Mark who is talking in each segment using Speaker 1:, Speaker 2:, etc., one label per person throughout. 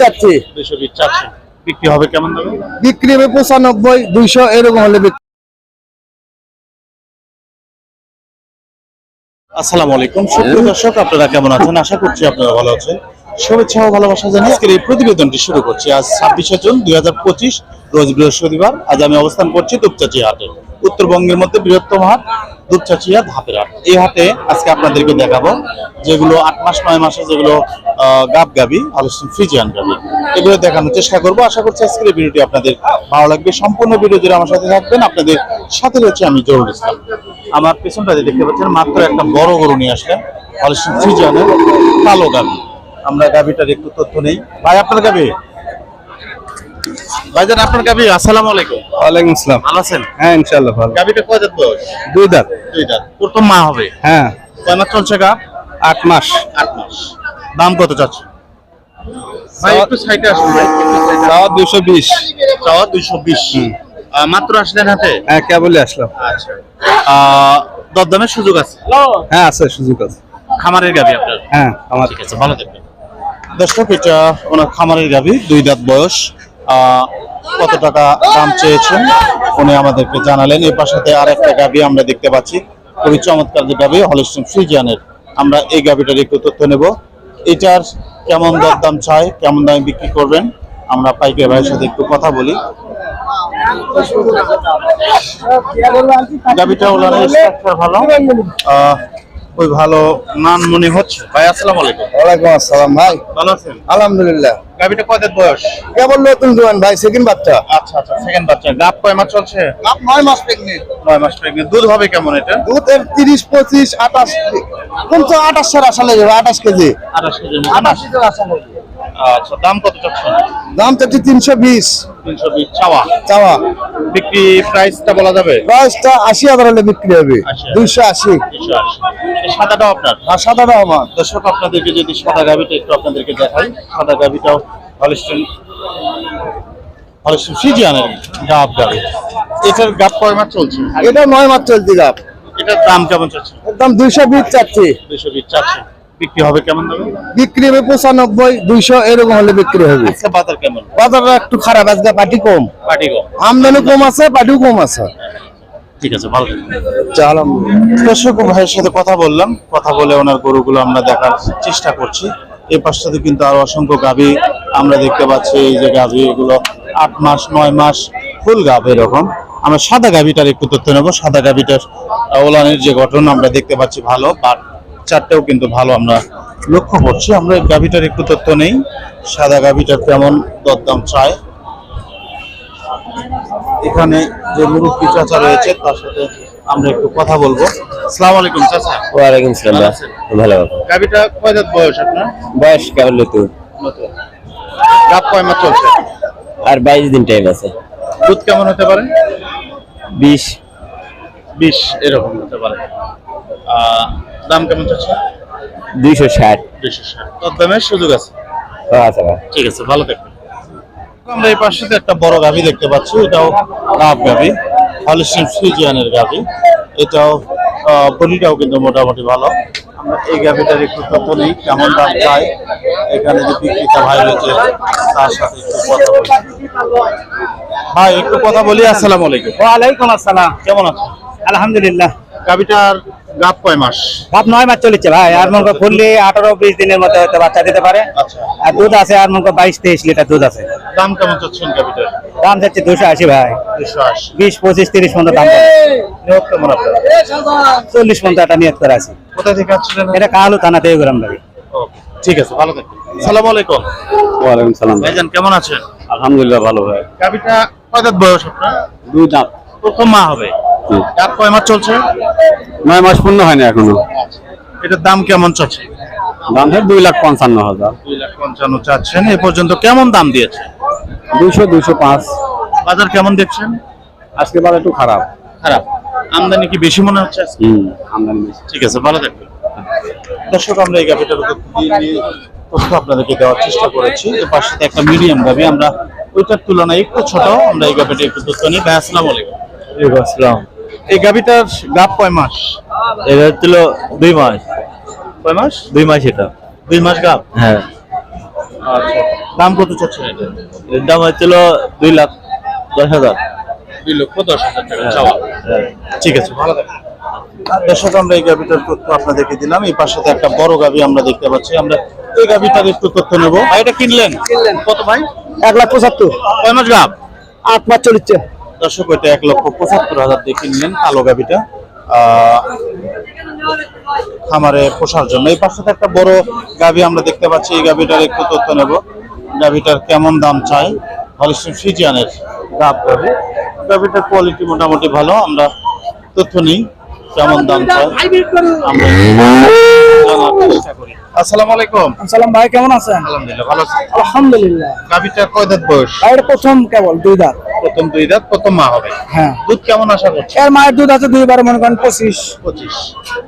Speaker 1: চাচ্ছি।
Speaker 2: দুইশো বিশ চাচ্ছেন। বিক্রি হবে কেমন দামে?
Speaker 1: বিক্রি হবে পঁচানব্বই দুইশো এরকম হলে
Speaker 2: আসসালামু আলাইকুম। সুপ্রিয় দর্শক আপনারা কেমন আছেন? আশা করছি আপনারা ভালো আছেন। শুভেচ্ছা ও ভালোবাসা জানিয়ে আজকের এই প্রতিবেদনটি শুরু করছি। আজ ছাব্বিশে জুন দুই হাজার পঁচিশ রোজ বৃহস্পতিবার। আজ আমি অবস্থান করছি দুপচাচি হাটে। উত্তরবঙ্গের মধ্যে বৃহত্তম হাট দুপচাচিয়া ধাপের হাট এই হাটে আজকে আপনাদেরকে দেখাবো যেগুলো আট মাস, নয় মাসে যেগুলো গাব গাবি আলোচনা ফ্রিজিয়ান গাবি। এগুলো দেখানোর চেষ্টা করব। আশা করছি আজকের এই ভিডিওটি আপনাদের ভালো লাগবে। সম্পূর্ণ ভিডিও জুড়ে আমার সাথে থাকবেন। আপনাদের সাথে রয়েছে আমি জরুল ইসলাম। আমার পেছনটাতে দেখতে পাচ্ছেন, মাত্র একটা বড় গরু নিয়ে আসলেন আলোচনা ফ্রিজিয়ানের কালো গাবি। আমরা গাবিটার একটু তথ্য নেই। ভাই, আপনার গাবি? ভাইজান আপনার গাবি আসসালামু আলাইকুম।
Speaker 1: ওয়ালাইকুম আসসালাম।
Speaker 2: ভালো আছেন?
Speaker 1: হ্যাঁ ইনশাল্লাহ ভালো।
Speaker 2: গাবিটা কয় দাঁত বয়স?
Speaker 1: দুই দাঁত।
Speaker 2: দুই দাঁত। প্রথম মা হবে?
Speaker 1: হ্যাঁ।
Speaker 2: কয় মাস চলছে গা?
Speaker 1: আট মাস।
Speaker 2: আট মাস। দাম কত চাচ্ছে? ভাই একটু সাইডে আসুন ভাই
Speaker 1: চাওয়া দুশো বিশ।
Speaker 2: চাওয়া দুইশো বিশ। মাত্র আসলেন হাতে?
Speaker 1: হ্যাঁ কেবলই আসলাম।
Speaker 2: আচ্ছা। আহ, দরদামের সুযোগ আছে?
Speaker 1: হ্যাঁ আছে সুযোগ আছে।
Speaker 2: খামারের গাবি আপনার?
Speaker 1: হ্যাঁ আমার
Speaker 2: ঠিক আছে ভালো থাকবেন। দর্শক এটা ওনার খামারের গাবি দুই দাঁত বয়স। আহ, কত টাকা দাম চেয়েছেন উনি আমাদেরকে জানালেন। এই পাশাতে আর একটা গাবি আমরা দেখতে পাচ্ছি। খুবই চমৎকার যে গাবি হলিস্টিন ফ্রিজিয়ানের। আমরা এই গাবিটার একটু তথ্য নেব। এটার কেমন দর দাম চাই, কেমন দামে বিক্রি করবেন? আমরা পাইকারি ভাইয়ের সাথে একটু কথা বলি। গাবিটা ওলানের ভালো। ওই ভালো মান মনে হচ্ছে। ভাই আসসালামু আলাইকুম।
Speaker 1: ওয়ালাইকুম আসসালাম ভাই।
Speaker 2: ভালো আছেন?
Speaker 1: আলহামদুলিল্লাহ।
Speaker 2: গাবিটা কয়দের বয়স?
Speaker 1: কেবল নতুন জোয়ান ভাই সেকেন্ড বাচ্চা।
Speaker 2: আচ্ছা আচ্ছা সেকেন্ড বাচ্চা। গাব কয় মাস চলছে?
Speaker 1: নয় মাস প্রেগনেন্ট
Speaker 2: নয় মাস প্রেগনেন্ট দুধ হবে কেমন এটা?
Speaker 1: দুধ এর তিরিশ পঁচিশ আঠাশ কিন্তু আঠাশ আশা লেগে আঠাশ কেজি।
Speaker 2: আঠাশ কেজি মতো।
Speaker 1: আঠাশ আসলে আশা লেগে
Speaker 2: আচ্ছা দাম কত চাচ্ছেন?
Speaker 1: দাম চাচ্ছি তিনশো বিশ।
Speaker 2: তিনশো বিশ চাওয়া?
Speaker 1: চাওয়া।
Speaker 2: বিক্রি প্রাইসটা বলা যাবে?
Speaker 1: প্রাইসটা আশি হাজার হলে বিক্রি হবে। দুইশো আশি।
Speaker 2: সাদাটাও আপনার?
Speaker 1: আর সাদাটা আমার।
Speaker 2: দর্শক আপনাদেরকে যদি সাদা একটু আপনাদেরকে দেখাই। সাদা হলিস্টন হলিস্টন এটার গাব কয় মাস চলছে?
Speaker 1: এটা নয় মাস চলতি গাপ
Speaker 2: এটার দাম কেমন চাচ্ছে
Speaker 1: দুইশো বিশ চাচ্ছি।
Speaker 2: দুইশো বিশ চাচ্ছে বিক্রি হবে কেমন দামে?
Speaker 1: বিক্রি হবে পঁচানব্বই দুইশো এরকম হলে বিক্রি হবে।
Speaker 2: আজকে বাজার কেমন?
Speaker 1: বাজারটা একটু খারাপ আজকে পাটি কম।
Speaker 2: পার্টি গো
Speaker 1: আমদানি কম আছে পাটিও কম আছে।
Speaker 2: ঠিক আছে ভালো
Speaker 1: চালাম
Speaker 2: দর্শক ভাইয়ের সাথে কথা বললাম। কথা বলে ওনার গরুগুলো আমরা দেখার চেষ্টা করছি। এই পাশটাতে কিন্তু আরও অসংখ্য গাভী আমরা দেখতে পাচ্ছি। এই যে গাভী এগুলো আট মাস নয় মাস ফুল গাভ এরকম। আমরা সাদা গাভীটার একটু তথ্য নেব। সাদা গাভীটার ওলানের যে গঠন আমরা দেখতে পাচ্ছি ভালো বাট চারটেও কিন্তু ভালো আমরা লক্ষ্য করছি। আমরা গাভীটার একটু তথ্য নেই। সাদা গাভীটার কেমন দরদাম চায়। এখানে যে মুরব্বী চাচা রয়েছে তার সাথে আমরা একটু কথা বলব। সালাম আলাইকুম চাচা।
Speaker 3: ওয়ালাইকুম সালাম
Speaker 2: ভালো গাবিটা কয় দাঁত বয়স আপনার?
Speaker 3: বয়স কেমন তো
Speaker 2: গাব কয় মাস চলছে?
Speaker 3: আর বাইশ দিন টাইম আছে।
Speaker 2: দুধ কেমন হতে পারে?
Speaker 3: বিশ।
Speaker 2: বিশ এরকম হতে পারে। দাম কেমন চাচ্ছে
Speaker 3: দুইশো ষাট।
Speaker 2: দুইশো ষাট। দামের সুযোগ আছে?
Speaker 3: আচ্ছা
Speaker 2: ঠিক আছে ভালো থাকবেন। আমরা এই পাশে একটা বড় গাভি দেখতে পাচ্ছি এটাও গাব গাভি হলিস্টিন ফ্রিজিয়ানের গাভি। এটাও আহ, বডিটাও কিন্তু মোটামুটি ভালো। আমরা এই গাভিটার একটু তথ্য নেই কেমন দাম চাই। এখানে যে বিক্রেতা ভাই রয়েছে তার সাথে একটু কথা বলি। ভাই একটু কথা বলি আসসালামু আলাইকুম।
Speaker 4: ওয়ালাইকুম আসসালাম।
Speaker 2: কেমন আছেন?
Speaker 4: আলহামদুলিল্লাহ।
Speaker 2: গাভিটার গাব কয় মাস?
Speaker 4: ভাব নয় মাস চলেছে ভাই আর মনে ফুললি আঠারো বিশ দিনের মধ্যে হয়তো বাচ্চা দিতে পারে।
Speaker 2: আচ্ছা।
Speaker 4: আর দুধ আছে আর মনে করো বাইশ তেইশ লিটার দুধ আছে।
Speaker 2: দাম কেমন চাচ্ছেন
Speaker 4: দাম যাচ্ছে দুশো আশি ভাই।
Speaker 2: দুশো আশি।
Speaker 4: বিশ পঁচিশ তিরিশ পর্যন্ত দাম
Speaker 2: নিয়োগ কেমন আপনার?
Speaker 4: চল্লিশ পর্যন্ত একটা নিয়ত করে আছে।
Speaker 2: কোথা থেকে আসছিলেন?
Speaker 4: এটা কালু থানা থেকে গ্রাম লাগে
Speaker 2: ঠিক আছে ভালো থাকবেন। সালাম আলাইকুম।
Speaker 3: ওয়ালাইকুম সালাম।
Speaker 2: ভাইজান কেমন আছেন?
Speaker 3: আলহামদুলিল্লাহ ভালো ভাই।
Speaker 2: গাভিটা কয় দাঁত বয়স আপনার?
Speaker 3: দুই দাম
Speaker 2: প্রথম মা হবে। দাঁত কয় মাস চলছে?
Speaker 3: নয় মাস পূর্ণ হয়নি এখনও।
Speaker 2: এটার দাম কেমন চলছে
Speaker 3: দাম হয় দুই লাখ পঞ্চান্ন হাজার।
Speaker 2: দুই লাখ পঞ্চান্ন চাচ্ছেন এ পর্যন্ত কেমন দাম দিয়েছে
Speaker 3: দুইশো দুইশো পাঁচ।
Speaker 2: বাজার কেমন দেখছেন?
Speaker 3: আজকে বাজার একটু খারাপ।
Speaker 2: খারাপ। আমদানি কি বেশি মনে হচ্ছে?
Speaker 3: হুম আমদানি বেশি।
Speaker 2: ঠিক আছে ভালো থাকবেন। দর্শক আমরা এই গাভিটার উপর দিয়ে তথ্য আপনাদেরকে দেওয়ার চেষ্টা করেছি। এর পাশে একটা মিডিয়াম গাভি আমরা ওইটার তুলনায় একটু ছোট আমরা এই গাভিটা একটু তথ্য নিই। ভাই আসসালাম আলাইকুম।
Speaker 3: আসসালাম।
Speaker 2: এই গাভিটার গাব কয় মাস?
Speaker 3: এটা হচ্ছিল দুই মাস।
Speaker 2: কয় মাস?
Speaker 3: দুই মাস এটা।
Speaker 2: দুই মাস গাব?
Speaker 3: হ্যাঁ।
Speaker 2: আচ্ছা। দাম কত চাচ্ছেন এটা?
Speaker 3: এর দাম হচ্ছিল দুই লাখ দশ হাজার।
Speaker 2: দুই লক্ষ দশ হাজার টাকা চাওয়া। ঠিক আছে ভালো দর্শক আমরা এই গাভিটার তথ্য আপনাদেরকে দিলাম। এই পাশে একটা বড় গাভি আমরা দেখতে পাচ্ছি। আমরা এই গাভিটার একটু তথ্য নেব। ভাই এটা কিনলেন। কত ভাই?
Speaker 1: এক লাখ পঁচাত্তর।
Speaker 2: কয় মাস গাভ
Speaker 1: আট মাস চলিচ্ছে।
Speaker 2: দর্শক ওইটা এক লক্ষ পঁচাত্তর হাজার দিয়ে কিনলেন কালো গাভিটা। খামারে পোষার জন্য। এই পাশে একটা বড় গাভি আমরা দেখতে পাচ্ছি এই গাভিটার একটু তথ্য নেব। গাভিটার কেমন দাম চাই? হলিস্টিন ফিজিয়ানের গাভ গাভি। গাভিটার কোয়ালিটি মোটামুটি ভালো আমরা তথ্য নিই কেমন দাম চাই। আমরা চেষ্টা করি। আসসালামু আলাইকুম।
Speaker 1: সালাম ভাই কেমন আছেন?
Speaker 2: আলহামদুলিল্লাহ ভালো আছি।
Speaker 1: আলহামদুলিল্লাহ।
Speaker 2: গাভিটার কয় দাঁত বয়স?
Speaker 1: প্রথম কেবল দুই দাঁত।
Speaker 2: প্রথম দুই দাঁত প্রথম মা হবে।
Speaker 1: হ্যাঁ।
Speaker 2: দুধ কেমন আশা করছে
Speaker 1: এর মায়ের দুধ আছে দুইবারে মনে করেন পঁচিশ।
Speaker 2: পঁচিশ।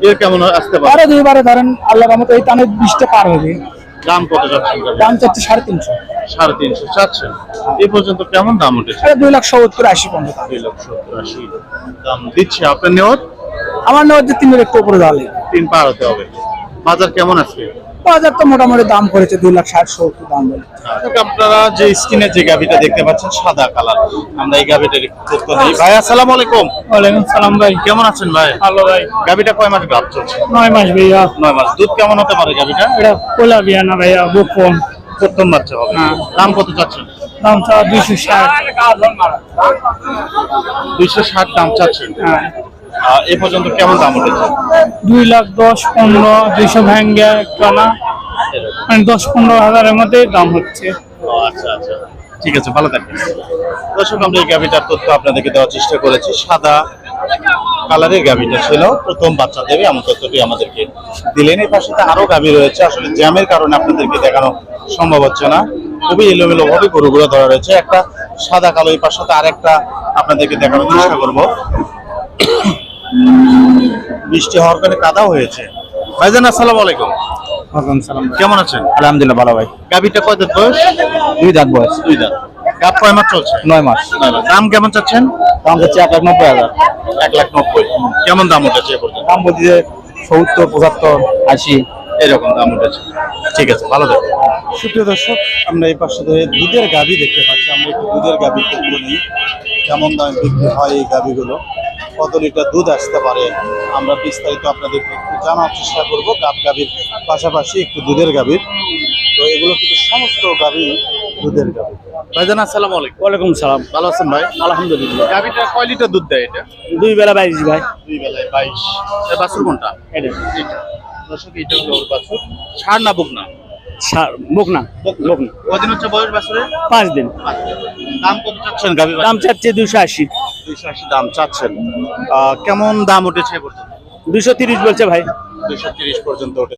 Speaker 2: এর কেমন আসতে পারে
Speaker 1: আরও দুইবারে ধরেন আল্লাহ রহমত এই টানে বিশটা পার হবে।
Speaker 2: দাম কত যাচ্ছে?
Speaker 1: দাম চাচ্ছে সাড়ে তিনশো।
Speaker 2: সাড়ে তিনশো চাচ্ছেন এই পর্যন্ত কেমন দাম উঠেছে?
Speaker 1: দুই লাখ সত্তর আশি পর্যন্ত
Speaker 2: দুই লক্ষ সত্তর আশি দাম দিচ্ছে। আপনার নেওয়ার?
Speaker 1: আমার নেওয়ার যে তিনের একটু উপরে দাঁড়ালে।
Speaker 2: তিন পার হতে হবে। বাজার কেমন আছে
Speaker 1: বাজার তো মোটামুটি দাম করেছে দুই লাখ ষাট সত্তর দাম বলে।
Speaker 2: আপনারা যে স্ক্রিনে যে গাভিটা দেখতে পাচ্ছেন সাদা কালার। আমরা এই গাভিটার তথ্য নেই ভাই আসসালামু আলাইকুম।
Speaker 1: ওয়ালাইকুম সালাম ভাই।
Speaker 2: কেমন আছেন ভাই?
Speaker 1: ভালো ভাই।
Speaker 2: গাভিটা কয় মাস গাভ চলছে?
Speaker 1: নয় মাস ভাইয়া।
Speaker 2: নয় মাস। দুধ কেমন হতে পারে গাভিটা?
Speaker 1: এটা কোলা বিয়া না ভাইয়া বুক কম।
Speaker 2: প্রথম বাচ্চা হবে। দাম কত চাচ্ছেন?
Speaker 1: দাম চাওয়া দুইশো ষাট।
Speaker 2: দুইশো ষাট দাম চাচ্ছেন।
Speaker 1: হ্যাঁ।
Speaker 2: এ পর্যন্ত কেমন দাম উঠেছে?
Speaker 1: দুই লাখ দশ পনেরো দুইশো ভ্যাঙ্গা টানা মানে দশ পনেরো হাজারের মধ্যে দাম হচ্ছে।
Speaker 2: ও আচ্ছা আচ্ছা। ঠিক আছে ভালো থাকবেন। দর্শক আমরা এই গাভিটার তথ্য আপনাদেরকে দেওয়ার চেষ্টা করেছি। সাদা কালারের গাভিটা ছিল। প্রথম বাচ্চা দেবে এমন তথ্যটি আমাদেরকে দিলেন। এই পাশে তো আরও গাভি রয়েছে। আসলে জ্যামের কারণে আপনাদেরকে দেখানো সম্ভব হচ্ছে না। খুবই এলোমেলো ভাবে গরুগুলো ধরা রয়েছে। একটা সাদা কালো এই পাশে তো আরেকটা আপনাদেরকে দেখানোর চেষ্টা করব। বৃষ্টি হওয়ার কারণে কাদা হয়েছে। ভাইজান আসসালামু আলাইকুম।
Speaker 1: সালাম।
Speaker 2: কেমন আছেন?
Speaker 3: আলহামদুলিল্লাহ ভালো ভাই।
Speaker 2: গাভিটা কয় দাঁত বয়স?
Speaker 3: দুই দাঁত বয়স।
Speaker 2: দুই দাঁত। গাভ কয় মাস চলছে?
Speaker 3: নয় মাস।
Speaker 2: নয় দাম কেমন চাচ্ছেন?
Speaker 3: দাম হচ্ছে এক লাখ নব্বই হাজার।
Speaker 2: এক লাখ নব্বই। কেমন দাম উঠেছে
Speaker 3: দাম বলছি যে সত্তর পঁচাত্তর আশি।
Speaker 2: এরকম দাম উঠেছে। ঠিক আছে ভালো থাকবে সুপ্রিয় দর্শক আমরা এই পাশে ধরে দুধের গাভি দেখতে পাচ্ছি। আমরা একটু দুধের গাভি তথ্য নিই। কেমন দামে বিক্রি হয় এই গাভিগুলো? কত লিটার দুধ আসতে পারে। আমরা বিস্তারিত আপনাদেরকে একটু জানার চেষ্টা করব। গাব গাভির পাশাপাশি একটু দুধের গাভির। তো এগুলো কিন্তু সমস্ত গাভি দুধের গাভি। ভাইজান আসসালামু আলাইকুম।
Speaker 3: ওয়ালাইকুম সালাম।
Speaker 2: ভালো আছেন ভাই?
Speaker 3: আলহামদুলিল্লাহ।
Speaker 2: গাভিটা কয় লিটার দুধ দেয় এটা?
Speaker 3: দুই বেলা বাইশ ভাই।
Speaker 2: দুই বেলায় বাইশ। বাছুর কোনটা?
Speaker 3: এটা।
Speaker 2: এটা। দর্শক এটা হলো বাছুর। ষাট না বুক না? কদিন হচ্ছে বয়স বাছুরের
Speaker 3: পাঁচ দিন।
Speaker 2: দাম কত চাচ্ছেন গাভি
Speaker 3: দাম চাচ্ছে দুশো আশি।
Speaker 2: দুশো আশি দাম চাচ্ছেন। কেমন দাম উঠেছে
Speaker 3: দুশো তিরিশ বলছে ভাই।
Speaker 2: দুশো তিরিশ পর্যন্ত উঠেছে।